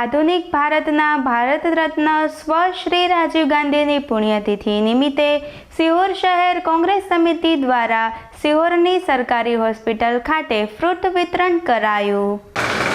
આધુનિક ભારતના ભારત રત્ન સ્વ શ્રી રાજીવ ગાંધીની પુણ્યતિથિ નિમિત્તે સિહોર શહેર કોંગ્રેસ સમિતિ દ્વારા સિહોરની સરકારી હોસ્પિટલ ખાતે ફ્રૂટ વિતરણ કરાયું.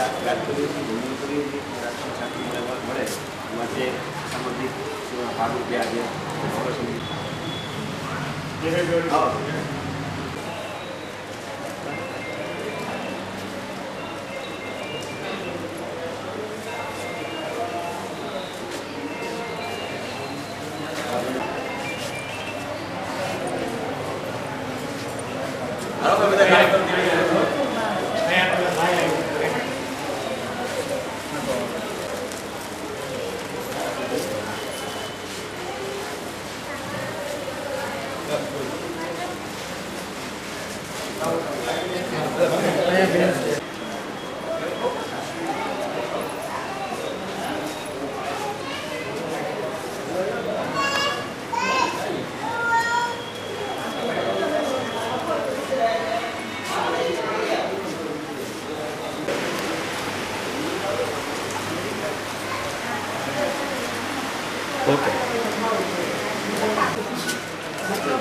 આપણે આપણે વાત વાત કરીએ છીએ ભૂમિ કરીએ છીએ કે રાષ્ટ્રીય શાંતિ મળે મળે માટે સામાજિક સેવાના ભાગરૂપે આજે Thank you.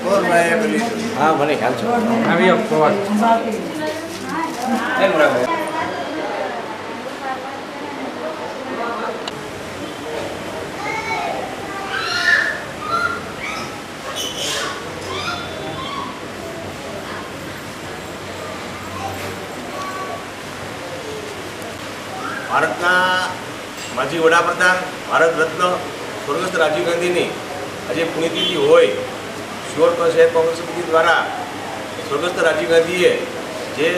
હા મને ખ્યાલ છે. આવી અપવાદ એમ રહે ભારતના માજી વડાપ્રધાન ભારત રત્ન સ્વર્ગસ્થ રાજીવ ગાંધીની આજે પુણ્યતિથિ હોય. શ્યોર શહેર કોંગ્રેસ સમિતિ દ્વારા સ્વર્ગસ્થ રાજીવ ગાંધીએ જે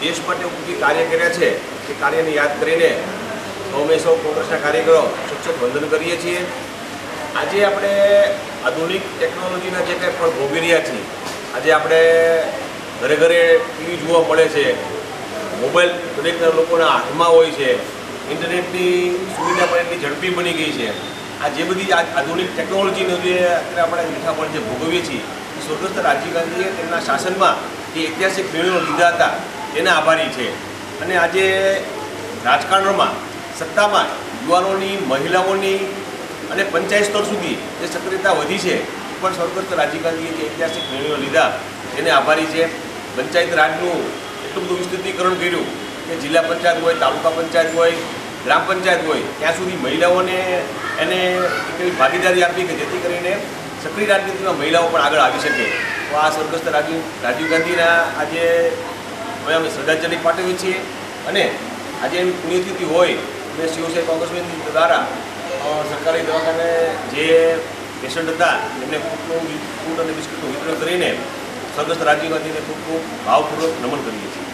દેશ માટે ઉપયોગી કાર્ય કર્યા છે તે કાર્યને યાદ કરીને સૌમે સૌ કોંગ્રેસના કાર્યકરો સૂચક વંદન કરીએ છીએ. આજે આપણે આધુનિક ટેકનોલોજીના જે કંઈ પણ ભોગવી રહ્યા છીએ, આજે આપણે ઘરે ઘરે ટીવી જોવા મળે છે, મોબાઈલ દરેકના લોકોના હાથમાં હોય છે, ઇન્ટરનેટની સુવિધા પણ એટલી ઝડપી બની ગઈ છે. આ જે બધી આધુનિક ટેકનોલોજીનો જે અત્યારે આપણે મીઠાપણ જે ભોગવીએ છીએ સ્વર્ગસ્થ રાજીવ ગાંધીએ તેમના શાસનમાં જે ઐતિહાસિક નિર્ણયો લીધા હતા તેના આભારી છે. અને આજે રાજકારણમાં, સત્તામાં યુવાનોની, મહિલાઓની અને પંચાયત સ્તર સુધી જે સક્રિયતા વધી છે પણ સ્વર્ગસ્થ રાજીવ ગાંધીએ જે ઐતિહાસિક નિર્ણયો લીધા તેને આભારી છે. પંચાયત રાજનું એટલું બધું વિસ્તૃતીકરણ કર્યું કે જિલ્લા પંચાયત હોય, તાલુકા પંચાયત હોય, ગ્રામ પંચાયત હોય, ત્યાં સુધી મહિલાઓને એને એવી ભાગીદારી આપી કે જેથી કરીને સક્રિય રાજનીતિમાં મહિલાઓ પણ આગળ આવી શકે. તો આ સ્વર્ગસ્થ રાજીવ રાજીવ ગાંધીના આજે અમે અમે શ્રદ્ધાંજલિ પાઠવીએ છીએ. અને આજે એમની પુણ્યતિથિ હોય અને શિવસેના કોંગ્રેસ દ્વારા સરકારી દવાખાને જે પેશન્ટ હતા, એમને ફૂટનું ફૂટ અને બિસ્કીટનું વિતરણ કરીને સ્વર્ગસ્થ રાજીવ ગાંધીને ખૂબ ખૂબ ભાવપૂર્વક નમન કરીએ છીએ.